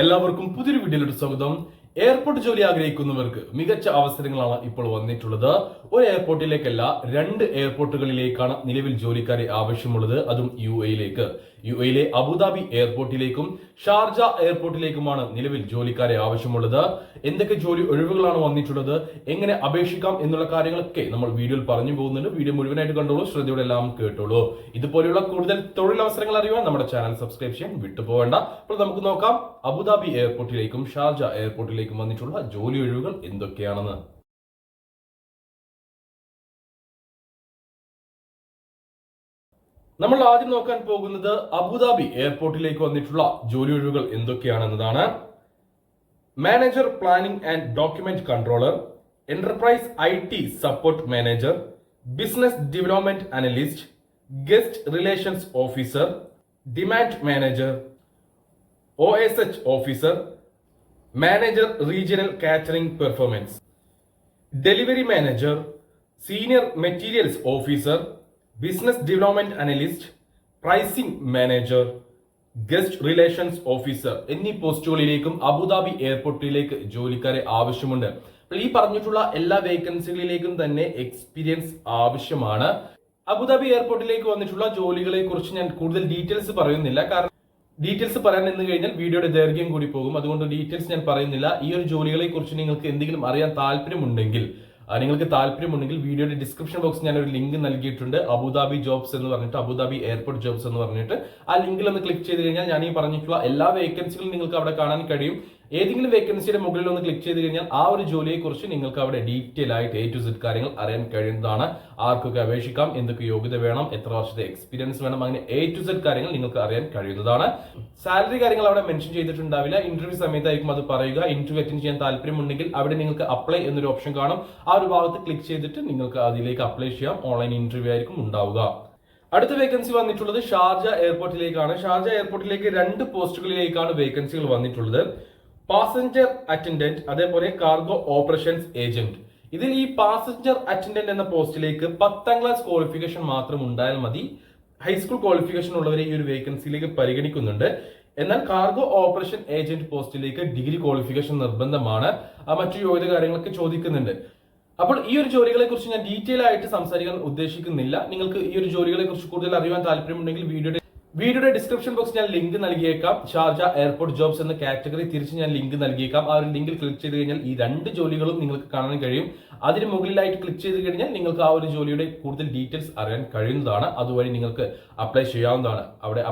എല്ലാവർക്കും പുതിയൊരു വീഡിയോയിലോട്ട് സ്വാഗതം. എയർപോർട്ട് ജോലി ആഗ്രഹിക്കുന്നവർക്ക് മികച്ച അവസരങ്ങളാണ് ഇപ്പോൾ വന്നിട്ടുള്ളത്. ഒരു എയർപോർട്ടിലേക്കല്ല രണ്ട് എയർപോർട്ടുകളിലേക്കാണ് നിലവിൽ ജോലിക്കാരെ ആവശ്യമുള്ളത്. അതും യു എയിലേക്ക്. യു എയിലെ അബുദാബി എയർപോർട്ടിലേക്കും ഷാർജ എയർപോർട്ടിലേക്കുമാണ് നിലവിൽ ജോലിക്കാരെ ആവശ്യമുള്ളത്. എന്തൊക്കെ ജോലി ഒഴിവുകളാണ് വന്നിട്ടുള്ളത്? എങ്ങനെ അപേക്ഷിക്കാം എന്നുള്ള കാര്യങ്ങളൊക്കെ നമ്മൾ വീഡിയോയിൽ പറഞ്ഞു പോകുന്നുണ്ട്. വീഡിയോ മുഴുവനായിട്ട് കണ്ടോളൂ ശ്രദ്ധയോടെ എല്ലാം കേട്ടോളൂ. ഇതുപോലെയുള്ള കൂടുതൽ തൊഴിലവസരങ്ങൾ അറിയുവാൻ നമ്മുടെ ചാനൽ സബ്സ്ക്രൈബ് ചെയ്യാൻ വിട്ടുപോകേണ്ട. അപ്പോൾ നമുക്ക് നോക്കാം അബുദാബി എയർപോർട്ടിലേക്കും ഷാർജ എയർപോർട്ടിലേക്കും വന്നിട്ടുള്ള ജോലി ഒഴിവുകൾ എന്തൊക്കെയാണെന്ന്. നമ്മൾ ആദ്യം നോക്കാൻ പോകുന്നത് അബുദാബി എയർപോർട്ടിലേക്ക് വന്നിട്ടുള്ള ജോലി ഒഴിവുകൾ എന്തൊക്കെയാണെന്നതാണ്. Manager planning and document controller enterprise I T support manager business development analyst guest relations officer demand manager O S H officer manager regional catering performance delivery manager senior materials officer business development analyst pricing manager guest relations officer എന്നീ പോസ്റ്റുകളിലേക്കും Abu Dhabi എയർപോർട്ടിലേക്ക് ജോലിക്കാരെ ആവശ്യമുണ്ട്. ഈ പറഞ്ഞിട്ടുള്ള എല്ലാ വേക്കൻസികളിലേക്കും തന്നെ experience ആവശ്യമാണ്. അബുദാബി എയർപോർട്ടിലേക്ക് വന്നിട്ടുള്ള ജോലികളെ കുറിച്ച് ഞാൻ കൂടുതൽ ഡീറ്റെയിൽസ് പറയുന്നില്ല. കാരണം ഡീറ്റെയിൽസ് പറയാൻ നിന്ന് കഴിഞ്ഞാൽ വീഡിയോയുടെ ദൈർഘ്യം കൂടി പോകും. അതുകൊണ്ട് ഡീറ്റെയിൽസ് ഞാൻ പറയുന്നില്ല. ഈ ഒരു ജോലികളെ കുറിച്ച് നിങ്ങൾക്ക് എന്തെങ്കിലും അറിയാൻ താല്പര്യമുണ്ടെങ്കിൽ നിങ്ങൾക്ക് താല്പര്യമുണ്ടെങ്കിൽ വീഡിയോയുടെ ഡിസ്ക്രിപ്ഷൻ ബോക്സ് ഞാൻ ഒരു ലിങ്ക് നൽകിയിട്ടുണ്ട്. അബുദാബി ജോബ്സ് എന്ന് പറഞ്ഞിട്ട് അബുദാബി എയർപോർട്ട് ജോബ്സ് എന്ന് പറഞ്ഞിട്ട്. ആ ലിങ്കിൽ ഒന്ന് ക്ലിക്ക് ചെയ്ത് കഴിഞ്ഞാൽ ഞാൻ ഈ പറഞ്ഞിട്ടുള്ള എല്ലാ വേക്കൻസികളും നിങ്ങൾക്ക് അവിടെ കാണാൻ കഴിയും. ഏതെങ്കിലും വേക്കൻസിയുടെ മുകളിൽ ഒന്ന് ക്ലിക്ക് ചെയ്ത് കഴിഞ്ഞാൽ ആ ഒരു ജോലിയെ കുറിച്ച് നിങ്ങൾക്ക് അവിടെ ഡീറ്റെയിൽ ആയിട്ട് എ ടു സെഡ് കാര്യങ്ങൾ അറിയാൻ കഴിയുന്നതാണ്. ആർക്കൊക്കെ അപേക്ഷിക്കാം? എന്തൊക്കെ യോഗ്യത വേണം? എത്ര വർഷത്തെ എക്സ്പീരിയൻസ് വേണം? അങ്ങനെ എ ടു സെഡ് കാര്യങ്ങൾ നിങ്ങൾക്ക് അറിയാൻ കഴിയുന്നതാണ്. സാലറി കാര്യങ്ങൾ അവിടെ മെൻഷൻ ചെയ്തിട്ടുണ്ടാവില്ല. ഇന്റർവ്യൂ സമയത്തായിരിക്കും അത് പറയുക. ഇന്റർവ്യൂ അറ്റൻഡ് ചെയ്യാൻ താല്പര്യമുണ്ടെങ്കിൽ അവിടെ നിങ്ങൾക്ക് അപ്ലൈ എന്നൊരു ഓപ്ഷൻ കാണും. ആ ഒരു ഭാഗത്ത് ക്ലിക്ക് ചെയ്തിട്ട് നിങ്ങൾക്ക് അതിലേക്ക് അപ്ലൈ ചെയ്യാം. ഓൺലൈൻ ഇന്റർവ്യൂ ആയിരിക്കും ഉണ്ടാവുക. അടുത്ത വേക്കൻസി വന്നിട്ടുള്ളത് ഷാർജ എയർപോർട്ടിലേക്കാണ് ഷാർജ എയർപോർട്ടിലേക്ക് രണ്ട് പോസ്റ്റുകളിലേക്കാണ് വേക്കൻസികൾ വന്നിട്ടുള്ളത്. പാസഞ്ചർ അറ്റൻഡന്റ് അതേപോലെ കാർഗോ ഓപ്പറേഷൻസ് ഏജന്റ് ഇതിൽ ഈ പാസഞ്ചർ അറ്റൻഡന്റ് എന്ന പോസ്റ്റിലേക്ക് പത്താം ക്ലാസ് ക്വാളിഫിക്കേഷൻ മാത്രം ഉണ്ടായാൽ മതി. ഹൈസ്കൂൾ ക്വാളിഫിക്കേഷൻ ഉള്ളവരെ ഈ ഒരു വേക്കൻസിയിലേക്ക് പരിഗണിക്കുന്നുണ്ട്. എന്നാൽ കാർഗോ ഓപ്പറേഷൻ ഏജന്റ് പോസ്റ്റിലേക്ക് ഡിഗ്രി ക്വാളിഫിക്കേഷൻ നിർബന്ധമാണ്. മറ്റു യോഗ്യത കാര്യങ്ങളൊക്കെ ചോദിക്കുന്നുണ്ട്. അപ്പോൾ ഈ ഒരു ജോലികളെ കുറിച്ച് ഞാൻ ഡീറ്റെയിൽ ആയിട്ട് സംസാരിക്കാൻ ഉദ്ദേശിക്കുന്നില്ല. നിങ്ങൾക്ക് ഈ ഒരു ജോലികളെ കുറിച്ച് കൂടുതൽ അറിയാൻ താല്പര്യമുണ്ടെങ്കിൽ വീഡിയോയുടെ വീഡിയോയുടെ ഡിസ്ക്രിപ്ഷൻ ബോക്സ് ഞാൻ ലിങ്ക് നൽകിയേക്കാം. ഷാർജ എയർപോർട്ട് ജോബ്സ് എന്ന കാറ്റഗറി തിരിച്ച് ഞാൻ ലിങ്ക് നൽകിയേക്കാം. ആ ഒരു ലിങ്കിൽ ക്ലിക്ക് ചെയ്ത് കഴിഞ്ഞാൽ ഈ രണ്ട് ജോലികളും നിങ്ങൾക്ക് കാണാൻ കഴിയും. അതിന് മുകളിലായിട്ട് ക്ലിക്ക് ചെയ്ത് കഴിഞ്ഞാൽ നിങ്ങൾക്ക് ആ ഒരു ജോലിയുടെ കൂടുതൽ ഡീറ്റെയിൽസ് അറിയാൻ കഴിയുന്നതാണ്. അതുവഴി നിങ്ങൾക്ക് അപ്ലൈ ചെയ്യാവുന്നതാണ്. അവിടെ